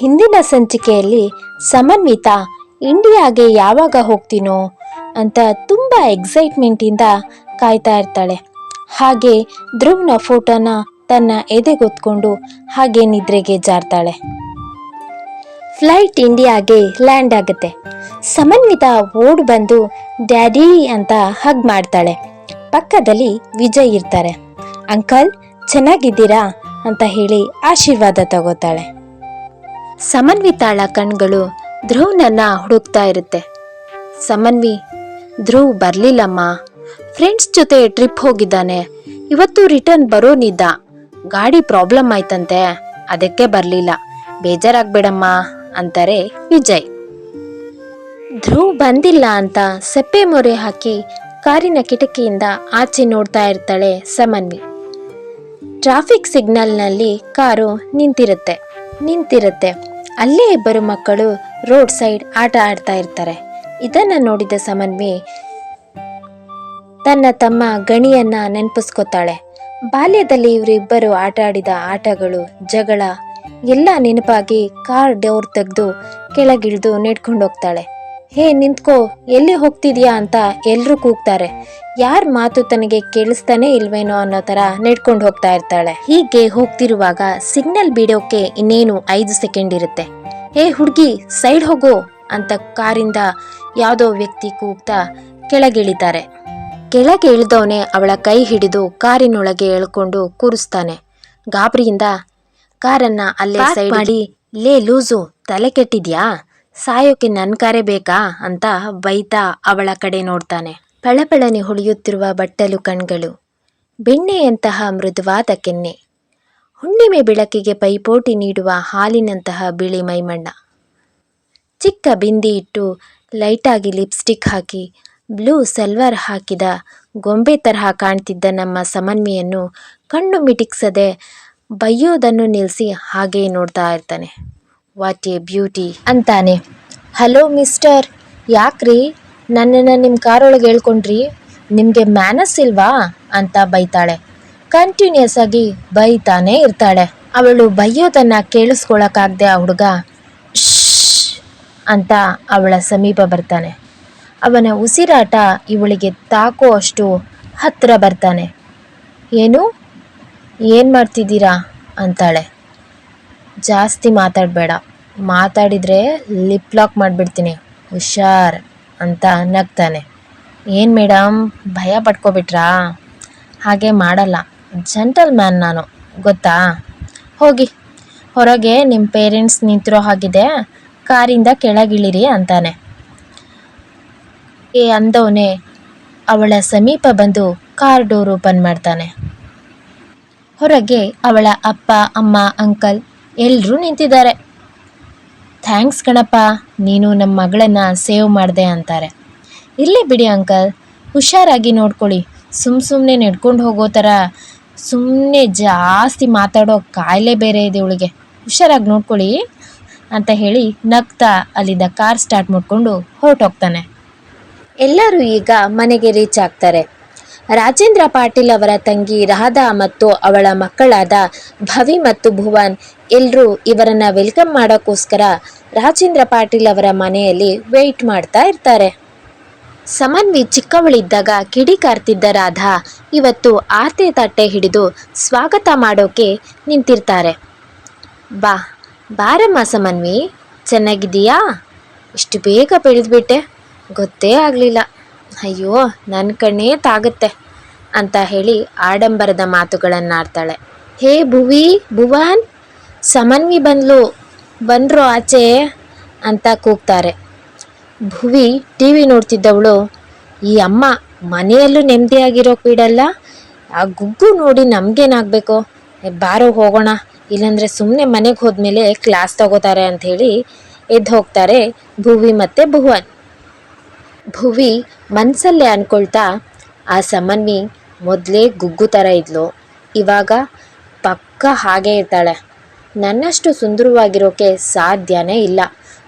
ಹಿಂದಿನ ಸಂಚಿಕೆಯಲ್ಲಿ ಸಮನ್ವಿತ ಇಂಡಿಯಾಗೆ ಯಾವಾಗ ಹೋಗ್ತೀನೋ ಅಂತ ತುಂಬ ಎಕ್ಸೈಟ್ಮೆಂಟಿಂದ ಕಾಯ್ತಾ ಇರ್ತಾಳೆ. ಹಾಗೆ ಧ್ರುವ್ನ ಫೋಟೋನ ತನ್ನ ಎದೆಗೊತ್ಕೊಂಡು ಹಾಗೆ ನಿದ್ರೆಗೆ ಜಾರ್ತಾಳೆ. ಫ್ಲೈಟ್ ಇಂಡಿಯಾಗೆ ಲ್ಯಾಂಡ್ ಆಗುತ್ತೆ. ಸಮನ್ವಿತ ಓಡ್ ಬಂದು, ಡ್ಯಾಡಿ ಅಂತ ಹಗ್ ಮಾಡ್ತಾಳೆ. ಪಕ್ಕದಲ್ಲಿ ವಿಜಯ್ ಇರ್ತಾರೆ. ಅಂಕಲ್, ಚೆನ್ನಾಗಿದ್ದೀರಾ? ಅಂತ ಹೇಳಿ ಆಶೀರ್ವಾದ ತಗೋತಾಳೆ. ಸಮನ್ವಿತಾಳ ಕಣ್ಗಳು ಧ್ರುವ್ನನ್ನ ಹುಡುಕ್ತಾ ಇರುತ್ತೆ. ಸಮನ್ವಿ, ಧ್ರುವ್ ಬರ್ಲಿಲ್ಲಮ್ಮ. ಫ್ರೆಂಡ್ಸ್ ಜೊತೆ ಟ್ರಿಪ್ ಹೋಗಿದ್ದಾನೆ. ಇವತ್ತು ರಿಟರ್ನ್ ಬರೋನಿದ್ದ. ಗಾಡಿ ಪ್ರಾಬ್ಲಮ್ ಆಯ್ತಂತೆ. ಅದಕ್ಕೆ ಬರ್ಲಿಲ್ಲ. ಬೇಜಾರಾಗ್ಬೇಡಮ್ಮ ಅಂತಾರೆ ವಿಜಯ್. ಧ್ರುವ್ ಬಂದಿಲ್ಲ ಅಂತ ಸೆಪ್ಪೆ ಮೊರೆ ಹಾಕಿ ಕಾರಿನ ಕಿಟಕಿಯಿಂದ ಆಚೆ ನೋಡ್ತಾ ಇರ್ತಾಳೆ ಸಮನ್ವಿ. ಟ್ರಾಫಿಕ್ ಸಿಗ್ನಲ್ನಲ್ಲಿ ಕಾರು ನಿಂತಿರುತ್ತೆ ನಿಂತಿರುತ್ತೆ. ಅಲ್ಲೇ ಇಬ್ಬರು ಮಕ್ಕಳು ರೋಡ್ ಸೈಡ್ ಆಟ ಆಡ್ತಾ ಇರ್ತಾರೆ. ಇದನ್ನ ನೋಡಿದ ಸಮನ್ವಿ ತನ್ನ ತಮ್ಮ ಗಣಿಯನ್ನ ನೆನಪಿಸ್ಕೊತಾಳೆ. ಬಾಲ್ಯದಲ್ಲಿ ಇವರಿಬ್ಬರು ಆಟ ಆಡಿದ ಆಟಗಳು, ಜಗಳ, ಎಲ್ಲ ನೆನಪಾಗಿ ಕಾರ್ ಡೋರ್ ತೆಗೆದು ಕೆಳಗಿಳಿದು ನೆಡ್ಕೊಂಡು ಹೋಗ್ತಾಳೆ ಹೇ ನಿಂತ್ಕೋ. ಎಲ್ಲಿ ಹೋಗ್ತಿದ್ಯಾ ಅಂತ ಎಲ್ಲರೂ ಕೂಗ್ತಾರೆ. ಯಾರ ಮಾತು ತನಗೆ ಕೇಳಿಸ್ತಾನೆ ಇಲ್ವೇನೋ ಅನ್ನೋ ತರ ನೆಡ್ಕೊಂಡು ಹೋಗ್ತಾ ಇರ್ತಾಳೆ. ಹೀಗೆ ಹೋಗ್ತಿರುವಾಗ ಸಿಗ್ನಲ್ ಬಿಡೋಕೆ ಇನ್ನೇನು ಐದು ಸೆಕೆಂಡ್ ಇರುತ್ತೆ. ಹೇ ಹುಡುಗಿ ಸೈಡ್ ಹೋಗೋ ಅಂತ ಕಾರಿಂದ ಯಾವುದೋ ವ್ಯಕ್ತಿ ಕೂಗ್ತಾ ಕೆಳಗಿಳಿತಾರೆ. ಕೆಳಗೆ ಇಳಿದವನೇ ಅವಳ ಕೈ ಹಿಡಿದು ಕಾರಿನೊಳಗೆ ಎಳ್ಕೊಂಡು ಕೂರಿಸ್ತಾನೆ. ಗಾಬರಿಯಿಂದ ಕಾರನ್ನ ಅಲ್ಲೇ ಸೈಡ್ ಮಾಡಿ. ಲೇ ಲೂಸು ತಲೆ ಕೆಟ್ಟಿದ್ಯಾ? ಸಾಯೋಕೆ ನನ್ನ ಕರೆ ಬೇಕಾ ಅಂತ ಬೈತಾ ಅವಳ ಕಡೆ ನೋಡ್ತಾನೆ. ಪಳಪಳನೆ ಹೊಳೆಯುತ್ತಿರುವ ಬಟ್ಟಲು ಕಣ್ಗಳು, ಬೆಣ್ಣೆಯಂತಹ ಮೃದುವಾದ ಕೆನ್ನೆ. ಹುಣ್ಣಿಮೆ ಬೆಳಕಿಗೆ ಪೈಪೋಟಿ ನೀಡುವ ಹಾಲಿನಂತಹ ಬಿಳಿ ಮೈಮಣ್ಣ. ಚಿಕ್ಕ ಬಿಂದಿ ಇಟ್ಟು ಲೈಟಾಗಿ ಲಿಪ್ಸ್ಟಿಕ್ ಹಾಕಿ, ಬ್ಲೂ ಸಲ್ವರ್ ಹಾಕಿದ ಗೊಂಬೆ ತರಹ ಕಾಣ್ತಿದ್ದ ನಮ್ಮ ಸಮನ್ವಿಯನ್ನು ಕಣ್ಣು ಮಿಟಿಕ್ಸದೆ ಬೈಯೋದನ್ನು ನಿಲ್ಲಿಸಿ ಹಾಗೆಯೇ ನೋಡ್ತಾ ಇರ್ತಾನೆ. ವಾಟ್ ಎ ಬ್ಯೂಟಿ ಅಂತಾನೆ. ಹಲೋ ಮಿಸ್ಟರ್, ಯಾಕ್ರಿ? ನನ್ನನ್ನು ನಿಮ್ಮ ಕಾರೊಳಗೆ ಹೇಳ್ಕೊಂಡ್ರಿ? ನಿಮಗೆ ಮ್ಯಾನಸ್ ಇಲ್ವಾ? ಅಂತ ಬೈತಾಳೆ. ಕಂಟಿನ್ಯೂಸ್ ಆಗಿ ಬೈತಾನೆ ಇರ್ತಾಳೆ. ಅವಳು ಬೈಯೋದನ್ನು ಕೇಳಿಸ್ಕೊಳಕ್ಕಾಗದೆ ಆ ಹುಡುಗ ಅಂತ ಅವಳ ಸಮೀಪ ಬರ್ತಾನೆ. ಅವನ ಉಸಿರಾಟ ಇವಳಿಗೆ ತಾಕೋ ಅಷ್ಟು ಹತ್ತಿರ ಬರ್ತಾನೆ. ಏನು? ಏನು ಮಾಡ್ತಿದ್ದೀರಾ? ಅಂತಾಳೆ. ಜಾಸ್ತಿ ಮಾತಾಡಬೇಡ. ಮಾತಾಡಿದರೆ ಲಿಪ್ ಲಾಕ್ ಮಾಡಿಬಿಡ್ತೀನಿ. ಹುಷಾರ್ ಅಂತ ನಗ್ತಾನೆ ಏನು ಮೇಡಮ್ ಭಯ ಪಡ್ಕೊಬಿಟ್ರಾ ಹಾಗೆ ಮಾಡಲ್ಲ. ಜಂಟಲ್ ಮ್ಯಾನ್ ನಾನು, ಗೊತ್ತಾ? ಹೋಗಿ. ಹೊರಗೆ ನಿಮ್ಮ ಪೇರೆಂಟ್ಸ್ ನಿಂತಿರೋ ಹಾಗಿದೆ, ಕಾರಿಂದ ಕೆಳಗಿಳಿರಿ ಅಂತಾನೆ. ಏ ಅಂದವನೇ ಅವಳ ಸಮೀಪ ಬಂದು ಕಾರ್ ಡೋರ್ ಓಪನ್ ಮಾಡ್ತಾನೆ. ಹೊರಗೆ ಅವಳ ಅಪ್ಪ, ಅಮ್ಮ ಅಂಕಲ್ ಎಲ್ಲರೂ ನಿಂತಿದ್ದಾರೆ. ಥ್ಯಾಂಕ್ಸ್ ಕಣಪ್ಪ ನೀನು ನಮ್ಮ ಮಗಳನ್ನ ಸೇವ್ ಮಾಡಿದೆ ಅಂತಾರೆ. ಇರಲಿ ಬಿಡಿ, ಅಂಕಲ್. ಹುಷಾರಾಗಿ ನೋಡ್ಕೊಳ್ಳಿ. ಸುಮ್ಮ ಸುಮ್ಮನೆ ನಡ್ಕೊಂಡು ಹೋಗೋ ಥರ ಸುಮ್ಮನೆ ಜಾಸ್ತಿ ಮಾತಾಡೋ ಕಾಯಿಲೆ ಬೇರೆ ಇದೆ ಇವಳಿಗೆ. ಹುಷಾರಾಗಿ ನೋಡ್ಕೊಳ್ಳಿ ಅಂತ ಹೇಳಿ ನಗ್ತಾ ಅಲ್ಲಿಂದ ಕಾರ್ ಸ್ಟಾರ್ಟ್ ಮಾಡಿಕೊಂಡು ಹೊರಟೋಗ್ತಾನೆ. ಎಲ್ಲರೂ ಈಗ ಮನೆಗೆ ರೀಚ್ ಆಗ್ತಾರೆ. ರಾಜೇಂದ್ರ ಪಾಟೀಲ್ ಅವರ ತಂಗಿ ರಾಧಾ ಮತ್ತು ಅವಳ ಮಕ್ಕಳಾದ ಭವಿ ಮತ್ತು ಭುವನ್ ಎಲ್ಲರೂ ಇವರನ್ನ ವೆಲ್ಕಮ್ ಮಾಡೋಕ್ಕೋಸ್ಕರ ರಾಜೇಂದ್ರ ಪಾಟೀಲ್ ಅವರ ಮನೆಯಲ್ಲಿ ವೆಯ್ಟ್ ಮಾಡ್ತಾ ಇರ್ತಾರೆ. ಸಮನ್ವಿ ಚಿಕ್ಕವಳಿದ್ದಾಗ ಕಿಡಿ ಕಾರ್ತಿದ್ದ ರಾಧಾ ಇವತ್ತು ಆರ್ತೆ ತಟ್ಟೆ ಹಿಡಿದು ಸ್ವಾಗತ ಮಾಡೋಕೆ ನಿಂತಿರ್ತಾರೆ. ಬಾ, ಬಾರಮ್ಮ ಸಮನ್ವಿ ಚೆನ್ನಾಗಿದೆಯಾ ಇಷ್ಟು ಬೇಗ ಬೆಳೆದ್ಬಿಟ್ಟೆ. ಗೊತ್ತೇ ಆಗಲಿಲ್ಲ. ಅಯ್ಯೋ ನನ್ನ ಕಣ್ಣೇ ತಾಗುತ್ತೆ ಅಂತ ಹೇಳಿ ಆಡಂಬರದ ಮಾತುಗಳನ್ನಾಡ್ತಾಳೆ. ಹೇ ಭುವಿ, ಭುವಾನ್, ಸಮನ್ವಿ ಬಂದ್ಲು, ಬಂದರು ಆಚೆ ಅಂತ ಕೂಗ್ತಾರೆ. ಭುವಿ ಟಿ ವಿ ನೋಡ್ತಿದ್ದವಳು, ಈ ಅಮ್ಮ ಮನೆಯಲ್ಲೂ ನೆಮ್ಮದಿಯಾಗಿರೋಕೆ ಬಿಡಲ್ಲ ಆ ಗುಗ್ಗು ನೋಡಿ ನಮಗೇನಾಗಬೇಕು? ಬಾರೋ, ಹೋಗೋಣ. ಇಲ್ಲಾಂದರೆ ಸುಮ್ಮನೆ ಮನೆಗೆ ಹೋದ್ಮೇಲೆ ಕ್ಲಾಸ್ ತಗೋತಾರೆ ಅಂಥೇಳಿ ಎದ್ದು ಹೋಗ್ತಾರೆ ಭುವಿ ಮತ್ತು ಭುವನ್. ಭುವಿ ಮನಸ್ಸಲ್ಲೇ ಅನ್ಕೊಳ್ತಾ ಆ ಸಮನ್ವಿ ಮೊದಲೇ ಗುಗ್ಗು ಥರ ಇದ್ಲು. ಇವಾಗ ಪಕ್ಕ ಹಾಗೆ ಇರ್ತಾಳೆ ನನ್ನಷ್ಟು ಸುಂದರವಾಗಿರೋಕೆ ಸಾಧ್ಯನೇ ಇಲ್ಲ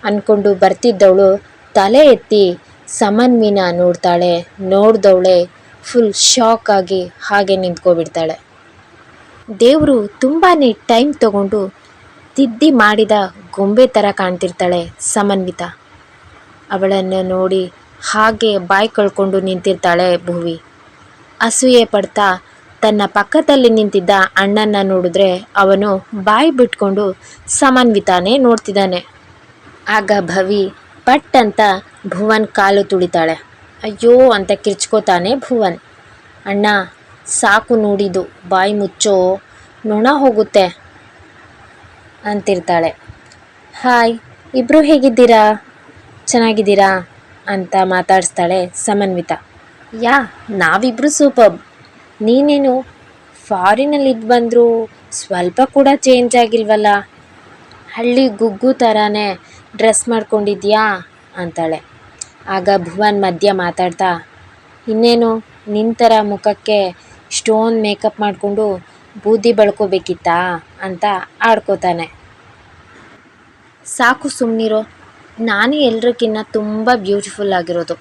ಅಂದ್ಕೊಂಡು ಬರ್ತಿದ್ದವಳು ತಲೆ ಎತ್ತಿ ಸಮನ್ವಿನ ನೋಡ್ತಾಳೆ, ನೋಡಿದವಳೆ ಫುಲ್ ಶಾಕ್ ಆಗಿ ಹಾಗೆ ನಿಂತ್ಕೊಬಿಡ್ತಾಳೆ. ದೇವರು ತುಂಬಾ ಟೈಮ್ ತಗೊಂಡು ತಿದ್ದಿ ಮಾಡಿದ ಗೊಂಬೆ ಥರ ಕಾಣ್ತಿರ್ತಾಳೆ ಸಮನ್ವಿತ. ಅವಳನ್ನು ನೋಡಿ ಹಾಗೆ ಬಾಯಿ ಕಳ್ಕೊಂಡು ನಿಂತಿರ್ತಾಳೆ ಭುವಿ. ಅಸೂಯೆ ಪಡ್ತಾ ತನ್ನ ಪಕ್ಕದಲ್ಲಿ ನಿಂತಿದ್ದ ಅಣ್ಣನ ನೋಡಿದ್ರೆ ಅವನು ಬಾಯಿ ಬಿಟ್ಕೊಂಡು ಸಮನ್ವಿತಾನೇ ನೋಡ್ತಿದ್ದಾನೆ. ಆಗ ಭವಿ ಪಟ್ ಅಂತ ಭುವನ್ ಕಾಲು ತುಳಿತಾಳೆ. ಅಯ್ಯೋ ಅಂತ ಕಿರ್ಚ್ಕೋತಾನೆ ಭುವನ್. ಅಣ್ಣ, ಸಾಕು ನೋಡಿದು, ಬಾಯಿ ಮುಚ್ಚೋ, ನೊಣ ಹೋಗುತ್ತೆ ಅಂತಿರ್ತಾಳೆ. ಹಾಯ್ ಇಬ್ಬರು ಹೇಗಿದ್ದೀರಾ? ಚೆನ್ನಾಗಿದ್ದೀರಾ? ಅಂತ ಮಾತಾಡಿಸ್ತಾಳೆ ಸಮನ್ವಿತ. ಯಾ ನಾವಿಬ್ಬರು ಸೂಪರ್ ನೀನೇನು ಫಾರಿನಲ್ಲಿ ಇದ್ದು ಬಂದರೂ ಸ್ವಲ್ಪ ಕೂಡ ಚೇಂಜ್ ಆಗಿಲ್ವಲ್ಲ? ಹಳ್ಳಿ ಗುಗ್ಗು ಥರಾನೇ ಡ್ರೆಸ್ ಮಾಡ್ಕೊಂಡಿದ್ಯಾ? ಅಂತಾಳೆ. ಆಗ ಭುವನ್ ಮಧ್ಯ ಮಾತಾಡ್ತಾ, ಇನ್ನೇನು ನಿನ್ನ ಥರ ಮುಖಕ್ಕೆ ಸ್ಟೋನ್ ಮೇಕಪ್ ಮಾಡಿಕೊಂಡು ಬೂದಿ ಬಳ್ಕೋಬೇಕಿತ್ತಾ? ಅಂತ ಆಡ್ಕೋತಾನೆ. ಸಾಕು ಸುಮ್ಮನಿರೋ ನಾನೇ ಎಲ್ರಿಗಿನ್ನ ತುಂಬ ಬ್ಯೂಟಿಫುಲ್ ಆಗಿರೋದು.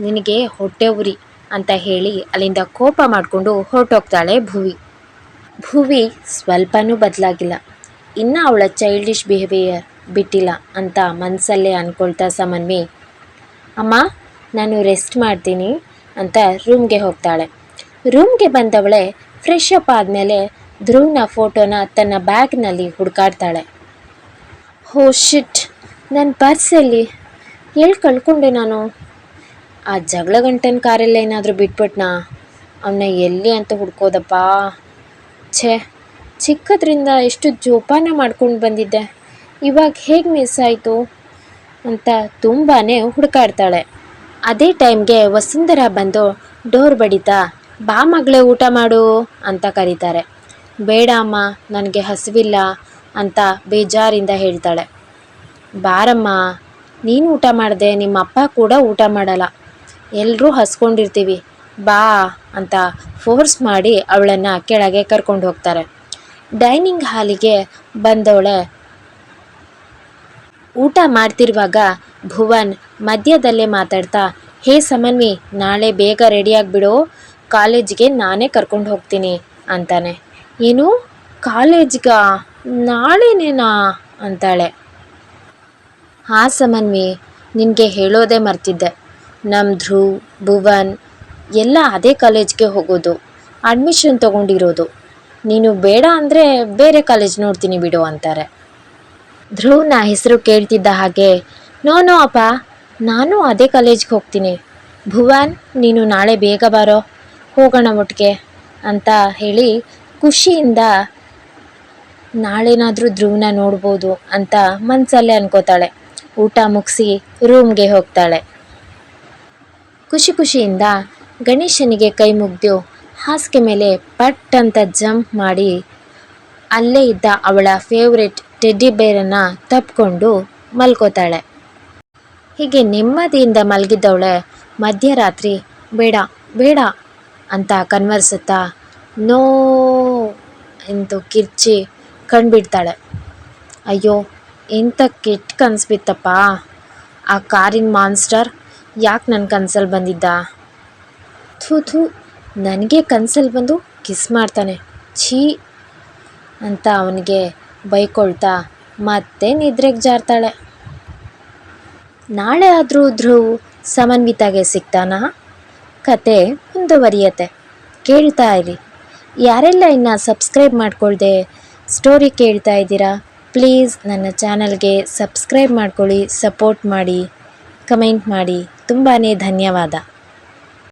ನಿನಗೆ ಹೊಟ್ಟೆ ಉರಿ ಅಂತ ಹೇಳಿ ಅಲ್ಲಿಂದ ಕೋಪ ಮಾಡಿಕೊಂಡು ಹೊರಟೋಗ್ತಾಳೆ ಭುವಿ. ಭುವಿ ಸ್ವಲ್ಪನೂ ಬದಲಾಗಿಲ್ಲ. ಇನ್ನು ಅವಳ ಚೈಲ್ಡಿಶ್ ಬಿಹೇವಿಯರ್ ಬಿಟ್ಟಿಲ್ಲ ಅಂತ ಮನಸ್ಸಲ್ಲೇ ಅಂದ್ಕೊಳ್ತಾ ಸಮನ್ವಿ. ಅಮ್ಮ, ನಾನು ರೆಸ್ಟ್ ಮಾಡ್ತೀನಿ ಅಂತ ರೂಮ್ಗೆ ಹೋಗ್ತಾಳೆ. ರೂಮ್ಗೆ ಬಂದವಳೆ ಫ್ರೆಶ್ ಅಪ್ ಆದಮೇಲೆ ಧ್ರುವ್ನ ಫೋಟೋನ ತನ್ನ ಬ್ಯಾಗ್ನಲ್ಲಿ ಹುಡುಕಾಡ್ತಾಳೆ. ಹೋ ಶಿಟ್ ನನ್ನ ಪರ್ಸಲ್ಲಿ ಎಲ್ಲಿ ಕಳ್ಕೊಂಡೆ ನಾನು? ಆ ಜಗಳ ಗಂಟನ ಕಾರಲ್ಲಿ ಏನಾದರೂ ಬಿಟ್ಬಿಟ್ನಾ? ಅವನ್ನ ಎಲ್ಲಿ ಅಂತ ಹುಡ್ಕೋದಪ್ಪ? ಛೇ, ಚಿಕ್ಕದ್ರಿಂದ ಎಷ್ಟು ಜೋಪಾನ ಮಾಡ್ಕೊಂಡು ಬಂದಿದ್ದೆ. ಇವಾಗ ಹೇಗೆ ಮಿಸ್ ಆಯಿತು? ಅಂತ ತುಂಬಾ ಹುಡುಕಾಡ್ತಾಳೆ. ಅದೇ ಟೈಮ್ಗೆ ವಸುಂಧರ ಬಂದು, ಡೋರ್ ಬಡಿತಾ? ಬಾ ಮಗಳೇ, ಊಟ ಮಾಡು ಅಂತ ಕರೀತಾರೆ. ಬೇಡ ಅಮ್ಮ, ನನಗೆ ಹಸಿವಿಲ್ಲ ಅಂತ ಬೇಜಾರಿಂದ ಹೇಳ್ತಾಳೆ. ಬಾರಮ್ಮ, ನೀನು ಊಟ ಮಾಡಿದೆ ನಿಮ್ಮ ಅಪ್ಪ ಕೂಡ ಊಟ ಮಾಡಲ್ಲ. ಎಲ್ಲರೂ ಹಸ್ಕೊಂಡಿರ್ತೀವಿ. ಬಾ ಅಂತ ಫೋರ್ಸ್ ಮಾಡಿ ಅವಳನ್ನು ಕೆಳಗೆ ಕರ್ಕೊಂಡು ಹೋಗ್ತಾರೆ. ಡೈನಿಂಗ್ ಹಾಲಿಗೆ ಬಂದವಳೆ ಊಟ ಮಾಡ್ತಿರುವಾಗ ಭುವನ್ ಮಧ್ಯದಲ್ಲೇ ಮಾತಾಡ್ತಾ, ಹೇ ಸಮನ್ವಿ, ನಾಳೆ ಬೇಗ ರೆಡಿಯಾಗಿಬಿಡು ಕಾಲೇಜಿಗೆ ನಾನೇ ಕರ್ಕೊಂಡು ಹೋಗ್ತೀನಿ ಅಂತಾನೆ. ಏನು? ಕಾಲೇಜ್ಗ? ನಾಳೆನೇನಾ? ಅಂತಾಳೆ. ಹಾಂ ಸಮನ್ವಿ, ನಿನಗೆ ಹೇಳೋದೇ ಮರ್ತಿದ್ದೆ. ನಮ್ಮ ಧ್ರುವ್ ಭುವನ್, ಎಲ್ಲ ಅದೇ ಕಾಲೇಜ್ಗೆ ಹೋಗೋದು, ಅಡ್ಮಿಷನ್ ತೊಗೊಂಡಿರೋದು. ನೀನು ಬೇಡ ಅಂದರೆ ಬೇರೆ ಕಾಲೇಜ್ ನೋಡ್ತೀನಿ ಬಿಡು ಅಂತಾರೆ. ಧ್ರುವ್ನ ಹೆಸರು ಕೇಳ್ತಿದ್ದ ಹಾಗೆ, ನೋ ನೋ, ಅಪ್ಪ, ನಾನು ಅದೇ ಕಾಲೇಜ್ಗೆ ಹೋಗ್ತೀನಿ. ಭುವನ್, ನೀನು ನಾಳೆ ಬೇಗ ಬಾರೋ, ಹೋಗೋಣ ಒಟ್ಟಿಗೆ ಅಂತ ಹೇಳಿ ಖುಷಿಯಿಂದ ನಾಳೆನಾದರೂ ಧ್ರುವನ ನೋಡ್ಬೋದು ಅಂತ ಮನಸಲ್ಲೇ ಅನ್ಕೋತಾಳೆ. ಊಟ ಮುಗಿಸಿ ರೂಮ್ಗೆ ಹೋಗ್ತಾಳೆ. ಖುಷಿ ಖುಷಿಯಿಂದ ಗಣೇಶನಿಗೆ ಕೈ ಮುಗ್ದು ಹಾಸಿಗೆ ಮೇಲೆ ಪಟ್ ಅಂತ ಜಂಪ್ ಮಾಡಿ ಅಲ್ಲೇ ಇದ್ದ ಅವಳ ಫೇವ್ರೆಟ್ ಟೆಡ್ಡಿ ಬೇರನ್ನು ತಪ್ಪಿಕೊಂಡು ಮಲ್ಕೋತಾಳೆ. ಹೀಗೆ ನೆಮ್ಮದಿಯಿಂದ ಮಲಗಿದ್ದವಳೆ ಮಧ್ಯರಾತ್ರಿ ಬೇಡ ಬೇಡ ಅಂತ ಕನ್ವರ್ಸುತ್ತಾ ನೋ ಎಂದು ಕಿರ್ಚಿ ಕಣ್ಬಿಡ್ತಾಳೆ. ಅಯ್ಯೋ ಎಂಥ ಕೆಟ್ಟ ಕನಸು ಬಿತ್ತಪ್ಪ? ಆ ಕಾರಿನ ಮಾನ್ಸ್ಟರ್ ಯಾಕೆ ನನ್ನ ಕನ್ಸಲ್ಲಿ ಬಂದಿದ್ದ? ಥೂ ಥೂ, ನನಗೆ ಕನ್ಸಲ್ಲಿ ಬಂದು ಕಿಸ್ ಮಾಡ್ತಾನೆ. ಛೀ, ಅಂತ ಅವನಿಗೆ ಬೈಕೊಳ್ತಾ ಮತ್ತೆ ನಿದ್ರೆಗೆ ಜಾರ್ತಾಳೆ. ನಾಳೆ ಆದರೂ ಧ್ರುವ್ ಸಮನ್ವಿತಾಗೆ ಸಿಗ್ತಾನಾ? ಕತೆ ಮುಂದುವರಿಯತ್ತೆ. ಕೇಳ್ತಾ ಇರಿ. ಯಾರೆಲ್ಲ ಇನ್ನು ಸಬ್ಸ್ಕ್ರೈಬ್ ಮಾಡ್ಕೊಳ್ದೆ ಸ್ಟೋರಿ ಕೇಳ್ತಾ ಇದ್ದೀರಾ? ಪ್ಲೀಸ್ ನನ್ನ ಚಾನಲ್ಗೆ ಸಬ್ಸ್ಕ್ರೈಬ್ ಮಾಡ್ಕೊಳ್ಳಿ ಸಪೋರ್ಟ್ ಮಾಡಿ ಕಮೆಂಟ್ ಮಾಡಿ. ತುಂಬಾ ಧನ್ಯವಾದ.